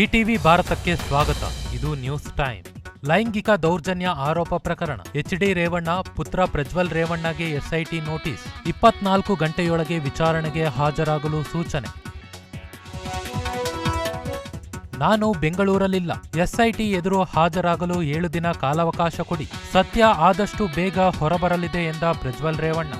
ETV ಭಾರತಕ್ಕೆ ಸ್ವಾಗತ. ಇದು ನ್ಯೂಸ್ ಟೈಮ್. ಲೈಂಗಿಕ ದೌರ್ಜನ್ಯ ಆರೋಪ ಪ್ರಕರಣ. ಎಚ್ಡಿ ರೇವಣ್ಣ, ಪುತ್ರ ಪ್ರಜ್ವಲ್ ರೇವಣ್ಣಗೆ ಎಸ್ಐಟಿ ನೋಟಿಸ್. ಇಪ್ಪತ್ನಾಲ್ಕು ಗಂಟೆಯೊಳಗೆ ವಿಚಾರಣೆಗೆ ಹಾಜರಾಗಲು ಸೂಚನೆ. ನಾನು ಬೆಂಗಳೂರಲ್ಲಿಲ್ಲ. ಎಸ್ಐಟಿ ಎದುರು ಹಾಜರಾಗಲು ಏಳು ದಿನ ಕಾಲಾವಕಾಶ ಕೊಡಿ. ಸತ್ಯ ಆದಷ್ಟು ಬೇಗ ಹೊರಬರಲಿದೆ ಎಂದ ಪ್ರಜ್ವಲ್ ರೇವಣ್ಣ.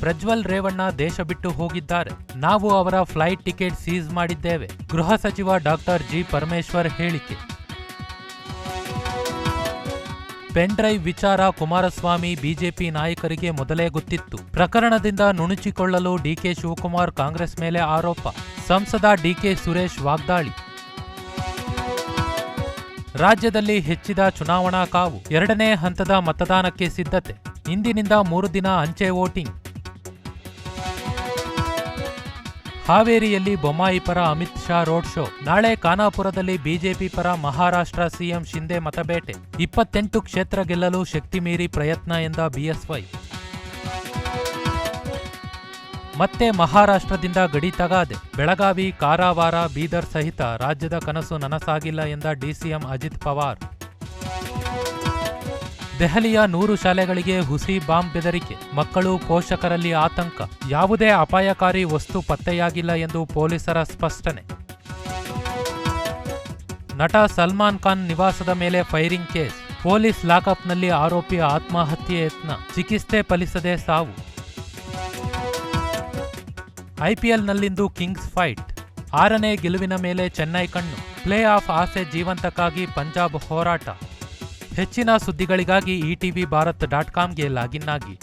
ಪ್ರಜ್ವಲ್ ರೇವಣ್ಣ ದೇಶ ಬಿಟ್ಟು ಹೋಗಿದ್ದಾರೆ. ನಾವು ಅವರ ಫ್ಲೈಟ್ ಟಿಕೆಟ್ ಸೀಸ್ ಮಾಡಿದ್ದೇವೆ, ಗೃಹ ಸಚಿವ ಡಾಕ್ಟರ್ ಜಿ ಪರಮೇಶ್ವರ್ ಹೇಳಿಕೆ. ಪೆನ್ ಡ್ರೈವ್ ವಿಚಾರ ಕುಮಾರಸ್ವಾಮಿ ಬಿಜೆಪಿ ನಾಯಕರಿಗೆ ಮೊದಲೇ ಗೊತ್ತಿತ್ತು. ಪ್ರಕರಣದಿಂದ ನುಣುಚಿಕೊಳ್ಳಲು ಡಿಕೆ ಶಿವಕುಮಾರ್ ಕಾಂಗ್ರೆಸ್ ಮೇಲೆ ಆರೋಪ, ಸಂಸದ ಡಿಕೆ ಸುರೇಶ್ ವಾಗ್ದಾಳಿ. ರಾಜ್ಯದಲ್ಲಿ ಹೆಚ್ಚಿದ ಚುನಾವಣಾ ಕಾವು, ಎರಡನೇ ಹಂತದ ಮತದಾನಕ್ಕೆ ಸಿದ್ಧತೆ, ಇಂದಿನಿಂದ ಮೂರು ದಿನ ಅಂಚೆ ವೋಟಿಂಗ್. ಹಾವೇರಿಯಲ್ಲಿ ಬೊಮ್ಮಾಯಿ ಪರ ಅಮಿತ್ ಶಾ ರೋಡ್ ಶೋ. ನಾಳೆ ಖಾನಾಪುರದಲ್ಲಿ ಬಿಜೆಪಿ ಪರ ಮಹಾರಾಷ್ಟ್ರ ಸಿಎಂ ಶಿಂದೆ ಮತಬೇಟೆ. ಇಪ್ಪತ್ತೆಂಟು ಕ್ಷೇತ್ರ ಗೆಲ್ಲಲು ಶಕ್ತಿ ಮೀರಿ ಪ್ರಯತ್ನ ಎಂದ ಬಿಎಸ್ವೈ. ಮತ್ತೆ ಮಹಾರಾಷ್ಟ್ರದಿಂದ ಗಡಿ ತಗಾದೆ. ಬೆಳಗಾವಿ, ಕಾರವಾರ, ಬೀದರ್ ಸಹಿತ ರಾಜ್ಯದ ಕನಸು ನನಸಾಗಿಲ್ಲ ಎಂದ ಡಿಸಿಎಂ ಅಜಿತ್ ಪವಾರ್. ದೆಹಲಿಯ ನೂರು ಶಾಲೆಗಳಿಗೆ ಹುಸಿ ಬಾಂಬ್ ಬೆದರಿಕೆ. ಮಕ್ಕಳು ಪೋಷಕರಲ್ಲಿ ಆತಂಕ. ಯಾವುದೇ ಅಪಾಯಕಾರಿ ವಸ್ತು ಪತ್ತೆಯಾಗಿಲ್ಲ ಎಂದು ಪೊಲೀಸರ ಸ್ಪಷ್ಟನೆ. ನಟ ಸಲ್ಮಾನ್ ಖಾನ್ ನಿವಾಸದ ಮೇಲೆ ಫೈರಿಂಗ್ ಕೇಸ್. ಪೊಲೀಸ್ ಲಾಕಪ್ನಲ್ಲಿ ಆರೋಪಿ ಆತ್ಮಹತ್ಯೆ ಯತ್ನ. ಚಿಕಿತ್ಸೆ ಫಲಿಸದೆ ಸಾವು. ಐಪಿಎಲ್ನಲ್ಲಿಂದು ಕಿಂಗ್ಸ್ ಫೈಟ್. ಆರನೇ ಗೆಲುವಿನ ಮೇಲೆ ಚೆನ್ನೈ ಕಣ್ಣು. ಪ್ಲೇ ಆಫ್ ಆಸೆ ಜೀವಂತಕ್ಕಾಗಿ ಪಂಜಾಬ್ ಹೋರಾಟ. ಹೆಚ್ಚಿನ ಸುದ್ದಿಗಳಿಗಾಗಿ ಇಟಿವಿ ಭಾರತ್ ಡಾಟ್ ಕಾಮ್ಗೆ ಲಾಗಿನ್ ಆಗಿ.